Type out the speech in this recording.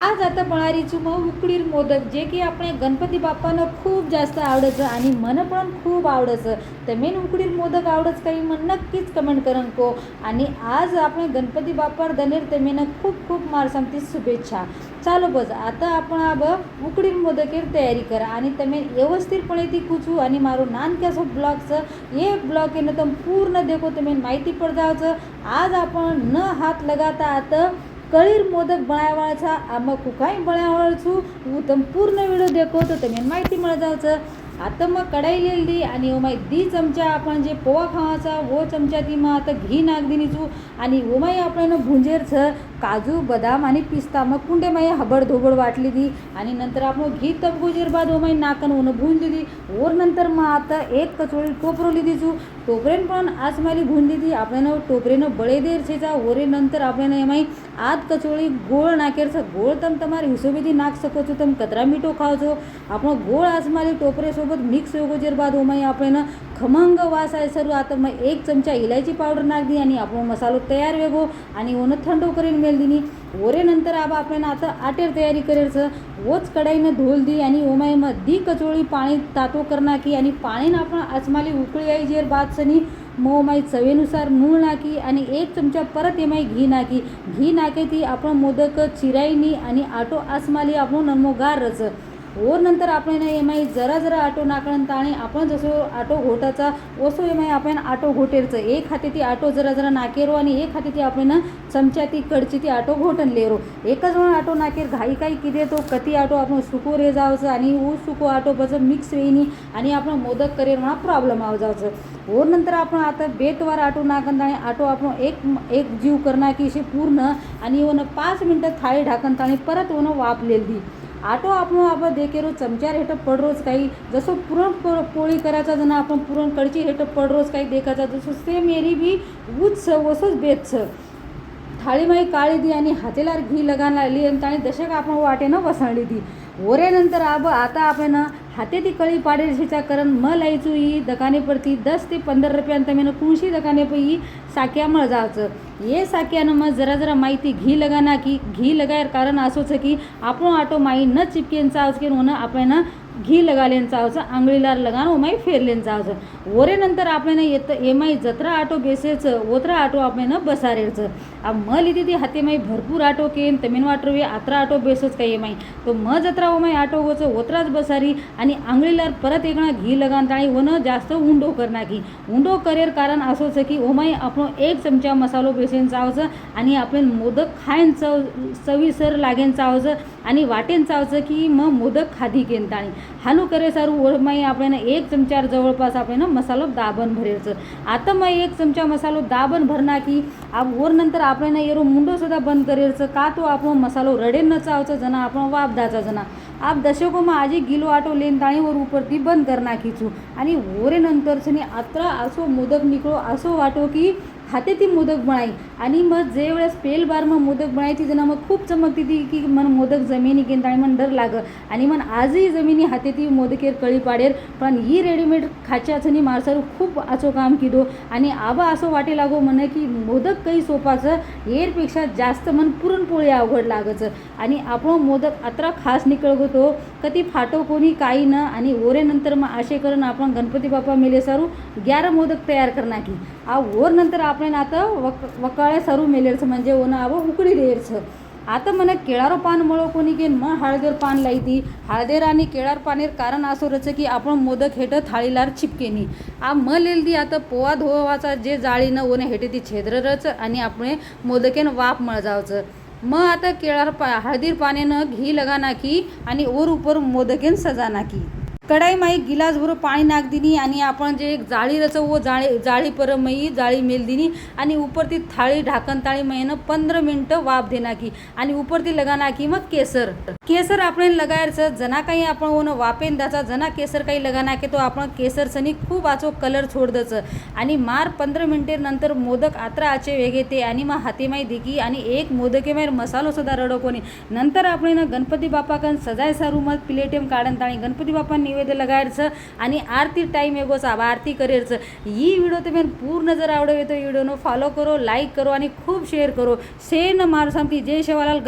आज आता बनारीचं मग उकडीर मोदक जे की આપણે ગણપતિ બાપાને ખૂબ જાસ્ત આવડે છે आणि મને पण खूप आवडे છે તમે उकडीर मोदक आवडत काही मग नक्कीच कमेंट करून को आणि आज આપણે ગણપતિ બાપા દનેર તમને ખૂબ ખૂબ માર સામતી શુભેચ્છા ચાલો બસ आता आपण अब उकडीर मोदकेर तयारी करा आणि તમે વ્યવસ્થિતપણે ती કૂછું અને મારો નાનકસો બ્લોગ છે એ બ્લોગ એને તમે પૂર્ણ દેખો તમે માહિતી પડતા છે આજ आपण ન હાથ લગાતા आता કળીર મોદક ભણાવવાળા છે આમાં કુકાઈ ભણાવવાળું છું હું તમે પૂર્ણ વિડીયો દેખો તો તમને માહિતી મળી જાવ છે કઢાઈ લઈ લીધી અને ઓમાં દી ચમચા આપણે જે પોવા ખાવા છે વો ચમચાથી મેં તો ઘી નાખ દીધી છું અને ઓમાંય આપણે એનો ભૂંજેર છે કાજુ બદામ અને પિસ્તામાં કુંડેમાં એ હબડ ધોબડ વાટ લીધી અને નંતર આપણું ઘી તપ ગુજર બાદ ઓમાંય નાકન ઓને ભૂંજ લીધી ઓર નંતર મેં આ તો એક કચોળી ટોપરો લીધી છું टोपरेन पण आज माली भून दिली. आपल्यानं टोपरेनं बळे देर छेचा ओरे नंतर आपल्यानं माई आत कचोळी गोळ नाकेरचा गोळ तम तमार हिशोबी नाक सको छो तम कचरा मिठो खावचो. आपण गोळ आज माली टोपरेसोबत मिक्स होगो जर बाद हो माई आपल्यानं खमंग वास आहे सर्व आता मग एक चमचा इलायची पावडर नाक दी आणि आपण मसालो तयार वेगो. आणि ओनं थंडो करेन मेल दिनी. ओरे नंतर आबा आपण आता आटेर तयारी करायचं ओच कडाईनं धोल दी आणि ओमाय मग दी कचोळी पाणी तातो करणार की आणि पाणी आपण आसमाली उकळी आई जेर बादसनी. मोमाई चवेनुसार मूळ नाकी आणि एक चमचा परत येमाई घी नाकी. घी नाके ती आपण मोदक चिरायनी आणि आटो आसमाली आपण नमोगार रच ओर नंतर आपण ना एम आय जरा जरा आटो નાકણ ताणे आपण जसं आटो घोटाचा ओसो आय आपण आटो घोटेरचं एक हातीती आटो जरा जरा नाकेरो आणि एक हातीती आपण चमच्याती कडची ती आटो घोटन लेरो. एकच म्हणून आटो नाकेर घाई काही किदे तो कती आटो आपण सुको रे जावचं आणि ऊ सुको आटो बस मिक्स वेनी आणि आपण मोदक करेर म्हणा प्रॉब्लेम आव जावचं. ओर नंतर आपण आता बेतवार आटो नाकन ताणे आटो आपण एक एक जीव करणार की पूर्ण आणि ओनं पाच मिनटं थाळी ढाकन ताणे परत ओनं वापलेली आटो आपण आपण देखेरो चमच्यार पड पडरोज काही. जसं पुरण पो- पोळी करायचा जण आपण पुरण कडची हेठ पडरोज काही देखायचा जसं सेम एरी बी ऊच वसंच बेच थाळीमाई काळी दी आणि हातेलार घी लगान लागली आणि ताणी दशक आपण वाटेनं वसाळली दी. ओरेनंतर आब आता आपण हाते ती कळी पाडेल करण म लायचू ई दकाने परती दस ते पंधरा रुपयांत मेन कुळशी दकाने पई साक्या मळ जायचं ये साक्यानं मग जरा जरा माहिती घी लगाना की घी लगायर कारण असोच की आपण आटो माई न चिपकेन चावचकेन होणं आपल्यानं घी लगालेन चावचं आंगळीलार लगान ओमाई फेरलेन चावचं. वरेनंतर आपल्यानं येत एमाई जत्रा आटो बेसेचं ओतरा आटो आपल्यानं बसारेचं आ म लिहिते ती हातेमाई भरपूर आटो केन तमीन वाटोवे आत्रा आटो बेसच काय एमाई. तो म जत्रा ओमाई आटो गोचं ओत्राच बसारी आणि आंगळीलार परत एकणा घी लगान ताणी होणं जास्त उंडो करणार की. उंडो करेर कारण असोचं की ओमाई आपण एक चमचा मसालो बेसेन चावचं आणि आपण मोदक खायन चव चवीसर लागेन चावचं आणि वाटेन चावचं की मग मोदक खादी केन ताणी. हनु करे सारू ओर माई आपण एक चमचा जवळपास आपणे मसालो दाबन भरे आता माई एक चमचा मसालो दाबन भरना की अब ओर नंतर आपणे ने येरो मुंडो सुद्धा बंद करेर का तो आपणो मसालो रडेन चाव च जना आपणा वाफ दाचा जणा आप दशकों मा आजी गिलो आटो लेन ताणी वर उपर ती बंद करना खिचू आणि होरे नंतर च नि असो मोदक निकलो असो वाटो की हाते ती मोदक बनाई. आणि मग जे वेळेस पेल बार मग मोदक बनायची जना मग खूप चमकती ती की मन मोदक जमिनी घेत आणि मन डर लाग. आणि मन आजही जमिनी हाते ती मोदकेर कळी पाडेर. पण ही रेडीमेड खाच्याचनी मारसारू खूप आचो काम किदो. आणि आबा असं वाटे लागो म्हण की मोदक काही सोपाचं येरपेक्षा जास्त मन पुरणपोळी अवघड लागचं. आणि आपण मोदक अत्रा खास निकळगतो. कधी फाटो कोणी काही न आणि ओरेनंतर मग असे करून आपण गणपती बाप्पा मेले सारू ग्यारा मोदक तयार करणार की आ ओर नंतर आपण म्हणजे आता वक ಒಕ್ सरू ಸರು म्हणजे ओन आव उकडी ಉಕುಳಿದೇರ್ಸ आता मला केळारो पानमुळं कोणी घेईन मग हळदेर पान लायती हळदेर आणि केळार पानेर कारण असं रचं की आपण मोदक हेट थाळीलार चिपकेनी. आ म लेलदी आता पोवा धोवाचा जे जाळीनं ओने हेटे ती छेद्र रच आणि आपण मोदकेन वाप मळजावचं. मग आता केळार पा हळदीर पानेनं घी लगा नाकी आणि ओर उपर मोदकेन सजा नाकी कढाई माई गिलास भरो पाणी नाक दिनी आणि आपण जे एक जाळी रचव वो जाळी जाळी परमयी जाळी मेल दिनी आणि उपरती थाळी ढाकन ताळी मैनं पंधरा मिनटं वाफ देना की आणि उपरती लगाना की मग केसर. केसर आपण लगायचं जना काही आपण ओनं वापेन द्याचा जना केसर काही लगाना की तो आपण केसरसनी खूप आचो कलर छोड द्यायचं आणि मार पंधरा मिनटे नंतर मोदक आत्रा आचे वेगे ते आणि मग हातीमाई दिकी आणि एक मोदके मार मसालो सुद्धा रडो कोणी. नंतर आपण गणपती बाप्पा कन सजाय सारू मग प्लेटेम काढन ताणी. गणपती बापांनी निवेद्य लगायचं आणि आरती टाईम एगोच आबा आरती करेरचं. ही व्हिडिओ तुम्ही पूर्ण जर आवडवे तो व्हिडिओनो फॉलो करो लाईक करो आणि खूप शेअर करो. शेन मार सांगती जय शेवालाल.